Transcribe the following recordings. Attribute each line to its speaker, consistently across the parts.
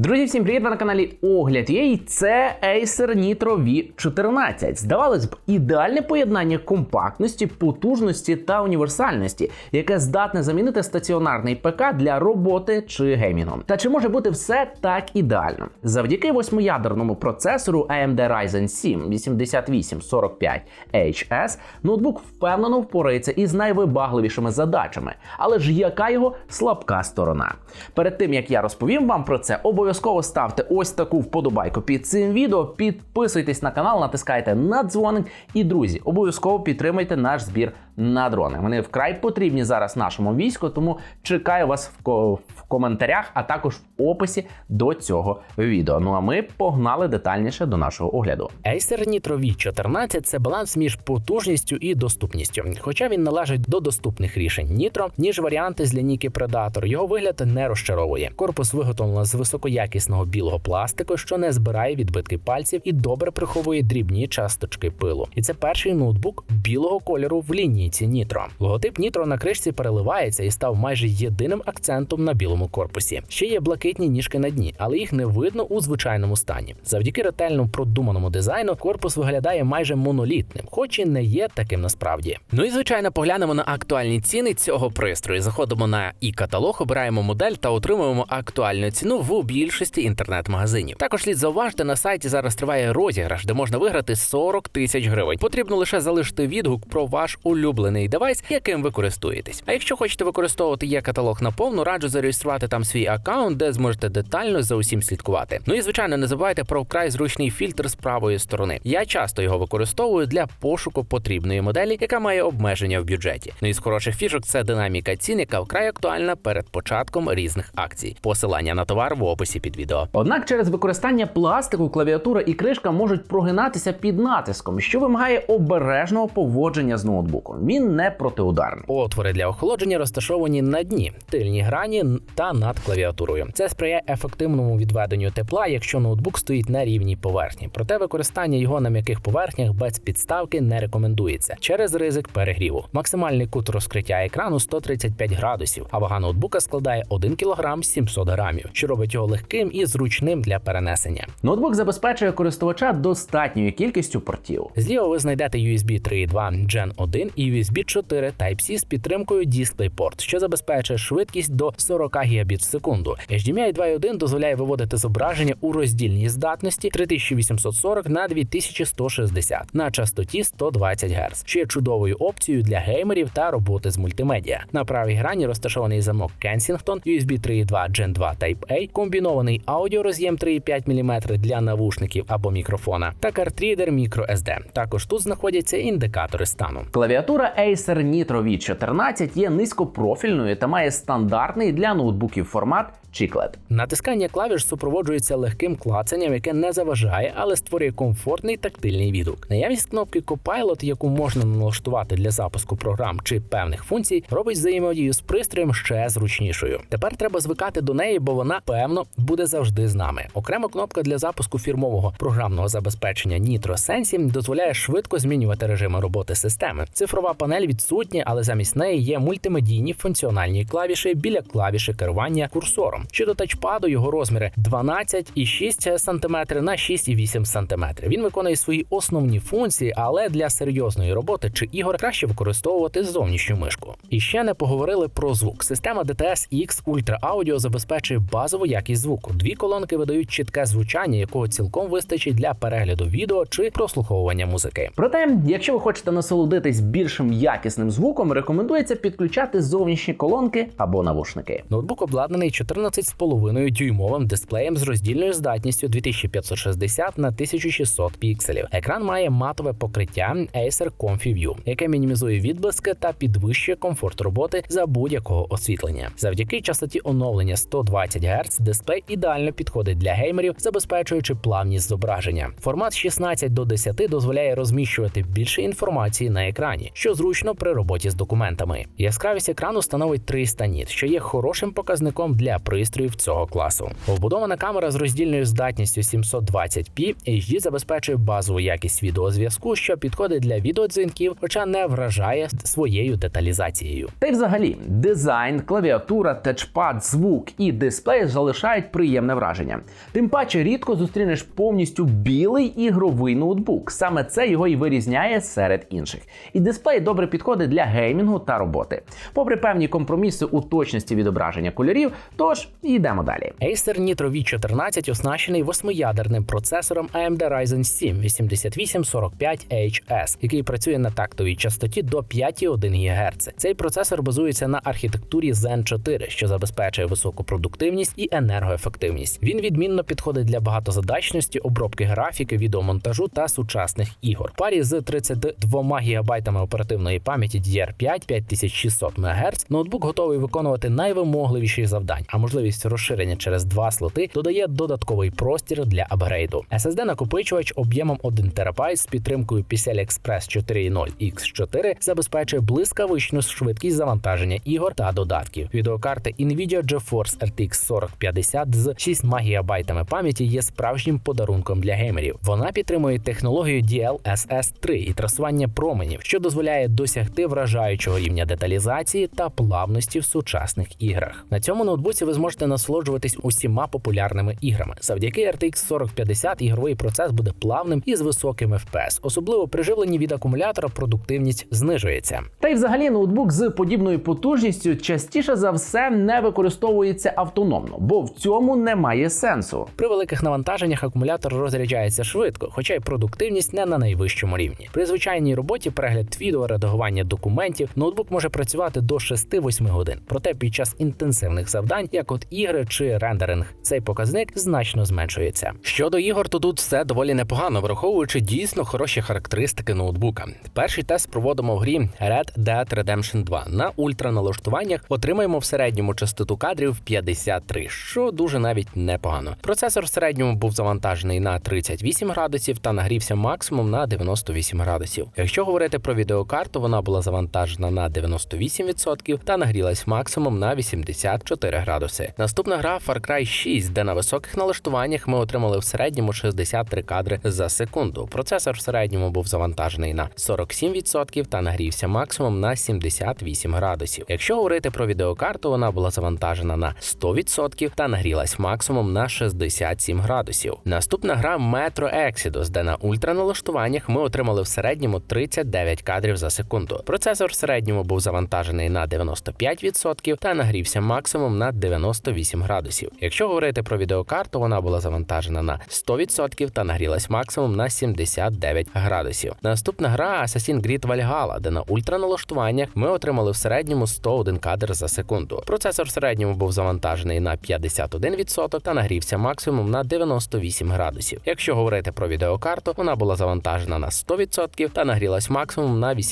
Speaker 1: Друзі, всім привіт! Ви на каналі Огляд є, і це Acer Nitro V14. Здавалось б, ідеальне поєднання компактності, потужності та універсальності, яке здатне замінити стаціонарний ПК для роботи чи геймінгу. Та чи може бути все так ідеально? Завдяки восьмиядерному процесору AMD Ryzen 7 8845HS ноутбук впевнено впорається із найвибагливішими задачами. Але ж яка його слабка сторона? Перед тим як я розповім вам про це, обов'язково ставте ось таку вподобайку під цим відео, підписуйтесь на канал, натискайте на дзвоник. І друзі, обов'язково підтримайте наш збір на дрони. Вони вкрай потрібні зараз нашому війську, тому чекаю вас в, ко- в коментарях, а також в описі до цього відео. Ну а ми погнали детальніше до нашого огляду.
Speaker 2: Acer Nitro V14 – це баланс між потужністю і доступністю. Хоча він належить до доступних рішень Nitro, ніж варіанти з лінійки Predator, його вигляд не розчаровує. Корпус виготовлено з високоякісного білого пластику, що не збирає відбитки пальців і добре приховує дрібні часточки пилу. І це перший ноутбук білого кольору в лінійці Nitro. Логотип Nitro на кришці переливається і став майже єдиним акцентом на білому корпусі. Ще є блакитні ніжки на дні, але їх не видно у звичайному стані. Завдяки ретельно продуманому дизайну корпус виглядає майже монолітним, хоч і не є таким насправді. Ну і звичайно, поглянемо на актуальні ціни цього пристрою. Заходимо на і каталог, обираємо модель та отримуємо актуальну ціну в більшості інтернет-магазинів. Також слід зауважити, на сайті зараз триває розіграш, де можна виграти 40 тисяч гривень. Потрібно лише залишити відгук про ваш улюблений девайс, яким ви користуєтесь. А якщо хочете використовувати є каталог наповну, раджу зареєструвати там свій аккаунт, де зможете детально за усім слідкувати. Ну і звичайно, не забувайте про вкрай зручний фільтр з правої сторони. Я часто його використовую для пошуку потрібної моделі, яка має обмеження в бюджеті. Ну і з хороших фішок це динаміка цін, яка вкрай актуальна перед початком різних акцій. Посилання на товар в описі під відео.
Speaker 1: Однак через використання пластику клавіатура і кришка можуть прогинатися під натиском, що вимагає обережного поводження з ноутбуком. Він не протиударний.
Speaker 2: Отвори для охолодження розташовані на дні, тильні грані та над клавіатурою. Це сприяє ефективному відведенню тепла, якщо ноутбук стоїть на рівній поверхні. Проте використання його на м'яких поверхнях без підставки не рекомендується через ризик перегріву. Максимальний кут розкриття екрану 135 градусів, а вага ноутбука складає 1 кг 700 грамів, що робить його легким і зручним для перенесення.
Speaker 1: Ноутбук забезпечує користувача достатньою кількістю портів.
Speaker 2: Зліва ви знайдете USB 3.2 Gen 1 і USB 4 Type-C з підтримкою DisplayPort, що забезпечує швидкість до 40 Гбіт в секунду. HDMI 2.1 дозволяє виводити зображення у роздільній здатності 3840 на 2160 на частоті 120 Гц, що є чудовою опцією для геймерів та роботи з мультимедіа. На правій грані розташований замок Kensington, USB 3.2 Gen 2 Type-A, комбінований аудіороз'єм 3,5 мм для навушників або мікрофона та картрідер microSD. Також тут знаходяться індикатори стану.
Speaker 1: Клавіатура Acer Nitro V14 є низькопрофільною та має стандартний для ноутбуків формат Chiclet.
Speaker 2: Натискання клавіш супроводжується легким клацанням, яке не заважає, але створює комфортний тактильний відгук. Наявність кнопки Copilot, яку можна налаштувати для запуску програм чи певних функцій, робить взаємодію з пристроєм ще зручнішою. Тепер треба звикати до неї, бо вона певно буде завжди з нами. Окрема кнопка для запуску фірмового програмного забезпечення Nitro Sense дозволяє швидко змінювати режими роботи системи. Цифрова панель відсутня, але замість неї є мультимедійні функціональні клавіші біля клавіші керування курсором. Щодо тачпаду, його розміри 12,6 см на 6,8 см. Він виконує свої основні функції, але для серйозної роботи чи ігор краще використовувати зовнішню мишку. І ще не поговорили про звук. Система DTS X Ultra Audio забезпечує базову якість звуку. Дві колонки видають чітке звучання, якого цілком вистачить для перегляду відео чи прослуховування музики.
Speaker 1: Проте, якщо ви хочете насолодитись більшим якісним звуком, рекомендується підключати зовнішні колонки або навушники.
Speaker 2: Ноутбук обладнаний 14,5 дюймовим дисплеєм з роздільною здатністю 2560 на 1600 пікселів. Екран має матове покриття Acer ComfyView, яке мінімізує відблиски та підвищує комфорт роботи за будь-якого освітлення. Завдяки частоті оновлення 120 Гц дисплей ідеально підходить для геймерів, забезпечуючи плавність зображення. Формат 16 до 10 дозволяє розміщувати більше інформації на екрані, що зручно при роботі з документами. Яскравість екрану становить 300 ніт, що є хорошим показником для пристроїв цього класу. Вбудована камера з роздільною здатністю 720p HD забезпечує базову якість відеозв'язку, що підходить для відеодзвінків, хоча не вражає своєю деталізацією.
Speaker 1: Та й взагалі, дизайн, клавіатура, тачпад, звук і дисплей залишають приємне враження. Тим паче рідко зустрінеш повністю білий ігровий ноутбук. Саме це його і вирізняє серед інших. І дисплей добре підходить для геймінгу та роботи. Попри певні компроміси у точності відображення кольорів, тож йдемо далі.
Speaker 2: Acer Nitro V14 оснащений восьмиядерним процесором AMD Ryzen 7 8845HS, який працює на тактовій частоті до 5,1 ГГц. Цей процесор базується на архітектурі Zen 4, що забезпечує високу продуктивність і енергоефективність. Він відмінно підходить для багатозадачності, обробки графіки, відеомонтажу та сучасних ігор. В парі з 32 ГБ оперативної пам'яті DDR5 5600 МГц ноутбук готовий виконувати найвимогливіші завдань, а можливість розширення через два слоти додає додатковий простір для апгрейду. SSD накопичувач об'ємом 1 ТБ з підтримкою PCI Express 4.0 X4 забезпечує блискавичну швидкість завантаження ігор та додатків. Відеокарта Nvidia GeForce RTX 4050 з 6 ГБ пам'яті є справжнім подарунком для геймерів. Вона підтримує технологію DLSS 3 і трасування променів, що дозволяє досягти вражаючого рівня деталізації та плавності в сучасних іграх. На цьому ноутбуці ви зможете насолоджуватись усіма популярними іграми. Завдяки RTX 4050 ігровий процес буде плавним і з високим FPS. Особливо при живленні від акумулятора продуктивність знижується.
Speaker 1: Та й взагалі ноутбук з подібною потужністю частіше за все не використовується автономно, бо в цьому немає сенсу.
Speaker 2: При великих навантаженнях акумулятор розряджається швидко, хоча й продуктивність не на найвищому рівні. При звичайній роботі перегляд відео, редагування документів, ноутбук може працювати до 6-8 годин. Проте під час інтенсивних завдань, як от ігри чи рендеринг, цей показник значно зменшується. Щодо ігор, то тут все доволі непогано, враховуючи дійсно хороші характеристики ноутбука. Перший тест проводимо в грі Red Dead Redemption 2. На ультраналаштуваннях отримаємо в середньому частоту кадрів 53, що дуже навіть непогано. Процесор в середньому був завантажений на 38 градусів та нагрівся максимум на 98 градусів. Якщо говорити про відеокарту, вона була завантажена на 98% та нагрілась максимум на 84 градуси. Наступна гра Far Cry 6, де на високих налаштуваннях ми отримали в середньому 63 кадри за секунду. Процесор в середньому був завантажений на 47% та нагрівся максимум на 78 градусів. Якщо говорити про відеокарту, вона була завантажена на 100% та нагрілась максимум на 67 градусів. Наступна гра Metro Exodus, де на ультраналаштуваннях ми отримали в середньому 39 кадрів за секунду. Процесор в середньому був завантажений на 95% та нагрівся максимум на 98 градусів. Якщо говорити про відеокарту, вона була завантажена на 100% та нагрілась максимум на 79 градусів. Наступна гра Assassin's Creed Valhalla, де на ультраналаштуваннях ми отримали в середньому 101 кадр за секунду. Процесор в середньому був завантажений на 51% та нагрівся максимум на 98 градусів. Якщо говорити про відеокарту, вона була завантажена на 100% та нагрілась максимум на 80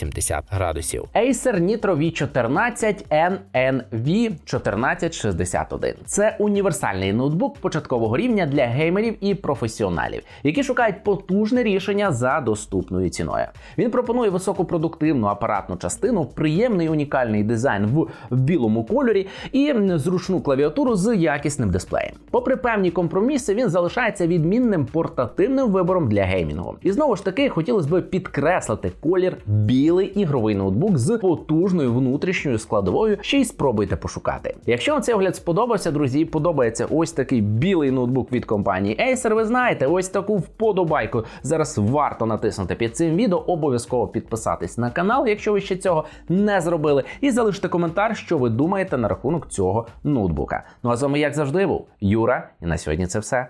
Speaker 2: градусів.
Speaker 1: Acer Nitro V14 NNV 1461. Це універсальний ноутбук початкового рівня для геймерів і професіоналів, які шукають потужне рішення за доступною ціною. Він пропонує високопродуктивну апаратну частину, приємний унікальний дизайн в білому кольорі і зручну клавіатуру з якісним дисплеєм. Попри певні компроміси, він залишається відмінним портативним вибором для геймінгу. І знову ж таки хотілося б підкреслити колір білий ігровий ноутбук з потужною внутрішньою складовою. Ще й спробуйте пошукати. Якщо вам цей огляд сподобався, друзі, подобається ось такий білий ноутбук від компанії Acer, ви знаєте, ось таку вподобайку. Зараз варто натиснути під цим відео, обов'язково підписатись на канал, якщо ви ще цього не зробили, і залиште коментар, що ви думаєте на рахунок цього ноутбука. Ну а з вами, як завжди, був Юра, і на сьогодні це все.